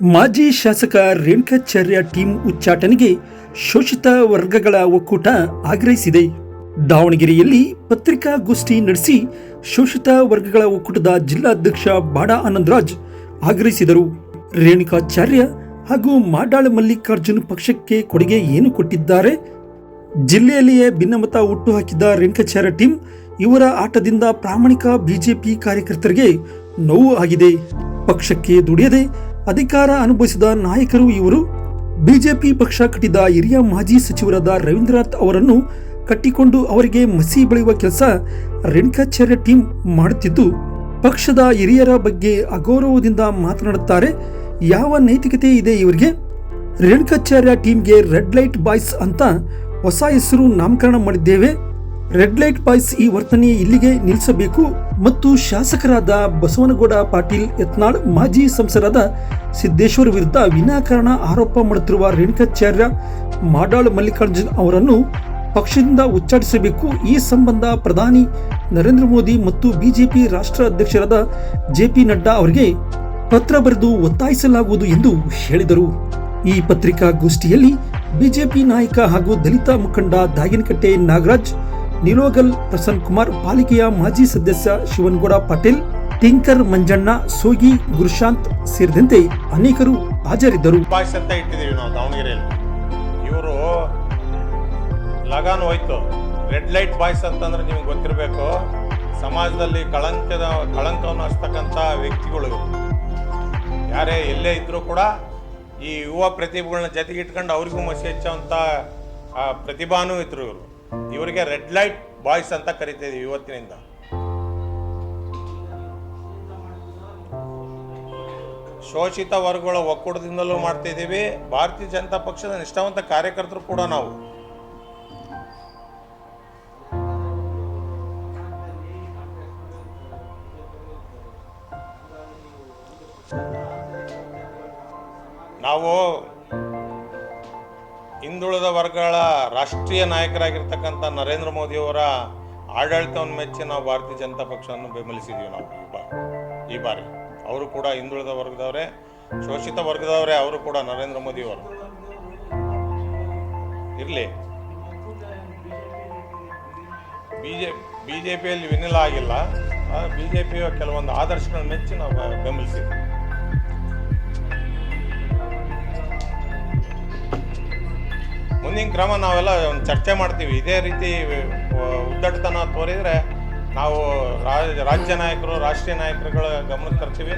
ಮಾಜಿ ಶಾಸಕ ರೇಣುಕಾಚಾರ್ಯ ಟೀಮ್ ಉಚ್ಚಾಟನೆಗೆ ಶೋಷಿತ ವರ್ಗಗಳ ಒಕ್ಕೂಟ ಆಗ್ರಹಿಸಿದೆ. ದಾವಣಗೆರೆಯಲ್ಲಿ ಪತ್ರಿಕಾಗೋಷ್ಠಿ ನಡೆಸಿ ಶೋಷಿತ ವರ್ಗಗಳ ಒಕ್ಕೂಟದ ಜಿಲ್ಲಾಧ್ಯಕ್ಷ ಬಾಡ ಆನಂದರಾಜ್ ಆಗ್ರಹಿಸಿದರು. ರೇಣುಕಾಚಾರ್ಯ ಹಾಗೂ ಮಾಡಾಳ ಮಲ್ಲಿಕಾರ್ಜುನ್ ಪಕ್ಷಕ್ಕೆ ಕೊಡುಗೆ ಏನು ಕೊಟ್ಟಿದ್ದಾರೆ? ಜಿಲ್ಲೆಯಲ್ಲಿಯೇ ಭಿನ್ನಮತ ಹುಟ್ಟುಹಾಕಿದ್ದ ರೇಣುಕಾಚಾರ್ಯ ಟೀಮ್ ಇವರ ಆಟದಿಂದ ಪ್ರಾಮಾಣಿಕ ಬಿಜೆಪಿ ಕಾರ್ಯಕರ್ತರಿಗೆ ನೋವು ಆಗಿದೆ. ಪಕ್ಷಕ್ಕೆ ದುಡಿಯದೆ ಅಧಿಕಾರ ಅನುಭವಿಸಿದ ನಾಯಕರು ಇವರು. ಬಿಜೆಪಿ ಪಕ್ಷ ಕಟ್ಟಿದ ಹಿರಿಯ ಮಾಜಿ ಸಚಿವರಾದ ರವೀಂದ್ರನಾಥ್ ಅವರನ್ನು ಕಟ್ಟಿಕೊಂಡು ಅವರಿಗೆ ಮಸಿ ಬೆಳೆಯುವ ಕೆಲಸ ರೇಣುಕಾಚಾರ್ಯ ಟೀಮ್ ಮಾಡುತ್ತಿದ್ದು, ಪಕ್ಷದ ಹಿರಿಯರ ಬಗ್ಗೆ ಅಗೌರವದಿಂದ ಮಾತನಾಡುತ್ತಾರೆ. ಯಾವ ನೈತಿಕತೆ ಇದೆ ಇವರಿಗೆ? ರೇಣುಕಾಚಾರ್ಯ ಟೀಮ್ಗೆ ರೆಡ್ ಲೈಟ್ ಬಾಯ್ಸ್ ಅಂತ ಹೊಸ ಹೆಸರು ನಾಮಕರಣ ಮಾಡಿದ್ದೇವೆ. ರೆಡ್ ಲೈಟ್ ಬಾಯ್ಸ್ ಈ ವರ್ತನೆ ಇಲ್ಲಿಗೆ ನಿಲ್ಲಿಸಬೇಕು ಮತ್ತು ಶಾಸಕರಾದ ಬಸವನಗೌಡ ಪಾಟೀಲ್ ಯತ್ನಾಳ್, ಮಾಜಿ ಸಂಸದರಾದ ಸಿದ್ದೇಶ್ವರ ವಿರುದ್ಧ ವಿನಾಕಾರಣ ಆರೋಪ ಮಾಡುತ್ತಿರುವ ರೇಣುಕಾಚಾರ್ಯ ಮಾಡಾಳ್ ಮಲ್ಲಿಕಾರ್ಜುನ್ ಅವರನ್ನು ಪಕ್ಷದಿಂದ ಉಚ್ಚಾಟಿಸಬೇಕು. ಈ ಸಂಬಂಧ ಪ್ರಧಾನಿ ನರೇಂದ್ರ ಮೋದಿ ಮತ್ತು ಬಿಜೆಪಿ ರಾಷ್ಟ್ರ ಅಧ್ಯಕ್ಷರಾದ ಜೆಪಿ ನಡ್ಡಾ ಅವರಿಗೆ ಪತ್ರ ಬರೆದು ಒತ್ತಾಯಿಸಲಾಗುವುದು ಎಂದು ಹೇಳಿದರು. ಈ ಪತ್ರಿಕಾಗೋಷ್ಠಿಯಲ್ಲಿ ಬಿಜೆಪಿ ನಾಯಕ ಹಾಗೂ ದಲಿತ ಮುಖಂಡ ದಾಗಿನಕಟ್ಟೆ ನಾಗರಾಜ್ ನಿಲೋಗಲ್ ಪ್ರಸನ್ನ ಕುಮಾರ್ ಪಾಲಿಕೆಯ ಮಾಜಿ ಸದಸ್ಯ ಶಿವನ್ಗೌಡ ಪಾಟೀಲ್ ಟಿಂಕರ್ ಮಂಜಣ್ಣ ಸೋಗಿ ಗುರುಶಾಂತ್ ಸೇರಿದಂತೆ ಅನೇಕರು ಹಾಜರಿದ್ದರು. ಅಂತ ಇಟ್ಟಿದ್ದೀವಿ ನಾವು ದಾವಣಗೆರೆಯಲ್ಲಿ. ಇವರು ಲಗಾನ್ ಹೋಯ್ತು. ರೆಡ್ ಲೈಟ್ ಬಾಯ್ಸ್ ಅಂತಂದ್ರೆ ನಿಮ್ಗೆ ಗೊತ್ತಿರಬೇಕು. ಸಮಾಜದಲ್ಲಿ ಕಳಂಕದ ಕಳಂಕವನ್ನು ಹಚ್ತಕ್ಕಂಥ ವ್ಯಕ್ತಿಗಳು ಯಾರೇ ಎಲ್ಲೇ ಇದ್ದರೂ ಕೂಡ ಈ ಯುವ ಪ್ರತಿಭೆಗಳನ್ನ ಜೊತೆಗೆ ಇಟ್ಕೊಂಡು ಅವ್ರಿಗೂ ಮಸಿ ಹಚ್ಚೋಂಥ ಆ, ಪ್ರತಿಭಾನೂ ಇದ್ರು ಇವರು. ಇವರಿಗೆ ರೆಡ್ ಲೈಟ್ ಬಾಯ್ಸ್ ಅಂತ ಕರಿತಿದ್ದೀವಿ ಇವತ್ತಿನಿಂದ. ಶೋಷಿತ ವರ್ಗಗಳ ಒಕ್ಕೂಟದಿಂದಲೂ ಮಾಡ್ತಾ ಇದ್ದೀವಿ ಭಾರತೀಯ ಜನತಾ ಪಕ್ಷದ ನಿಷ್ಠಾವಂತ ಕಾರ್ಯಕರ್ತರು ಕೂಡ ನಾವು. ನಾವು ಹಿಂದುಳಿದ ವರ್ಗಗಳ ರಾಷ್ಟ್ರೀಯ ನಾಯಕರಾಗಿರ್ತಕ್ಕಂಥ ನರೇಂದ್ರ ಮೋದಿಯವರ ಆಡಳಿತವನ್ನು ಮೆಚ್ಚಿ ನಾವು ಭಾರತೀಯ ಜನತಾ ಪಕ್ಷವನ್ನು ಬೆಂಬಲಿಸಿದ್ದೀವಿ ನಾವು ಈ ಬಾ, ಈ ಬಾರಿ. ಅವರು ಕೂಡ ಹಿಂದುಳಿದ ವರ್ಗದವರೇ, ಶೋಷಿತ ವರ್ಗದವರೇ, ಅವರು ಕೂಡ ನರೇಂದ್ರ ಮೋದಿಯವರು ಇರಲಿ. ಬಿ ಜೆ ಬಿ ಜೆ ಪಿಯಲ್ಲಿ ವಿನಿಲ ಆಗಿಲ್ಲ. ಬಿ ಜೆ ಪಿಯ ಕೆಲವೊಂದು ಆದರ್ಶಗಳನ್ನು ಮೆಚ್ಚಿ ನಾವು ಬೆಂಬಲಿಸಿದ್ವಿ. ಮುಂದಿನ ಕ್ರಮ ನಾವೆಲ್ಲ ಒಂದು ಚರ್ಚೆ ಮಾಡ್ತೀವಿ. ಇದೇ ರೀತಿ ಉದ್ದಟತನ ತೋರಿದರೆ ನಾವು ರಾಜ, ರಾಜ್ಯ ನಾಯಕರು, ರಾಷ್ಟ್ರೀಯ ನಾಯಕರುಗಳ ಗಮನಕ್ಕೆ ತರ್ತೀವಿ.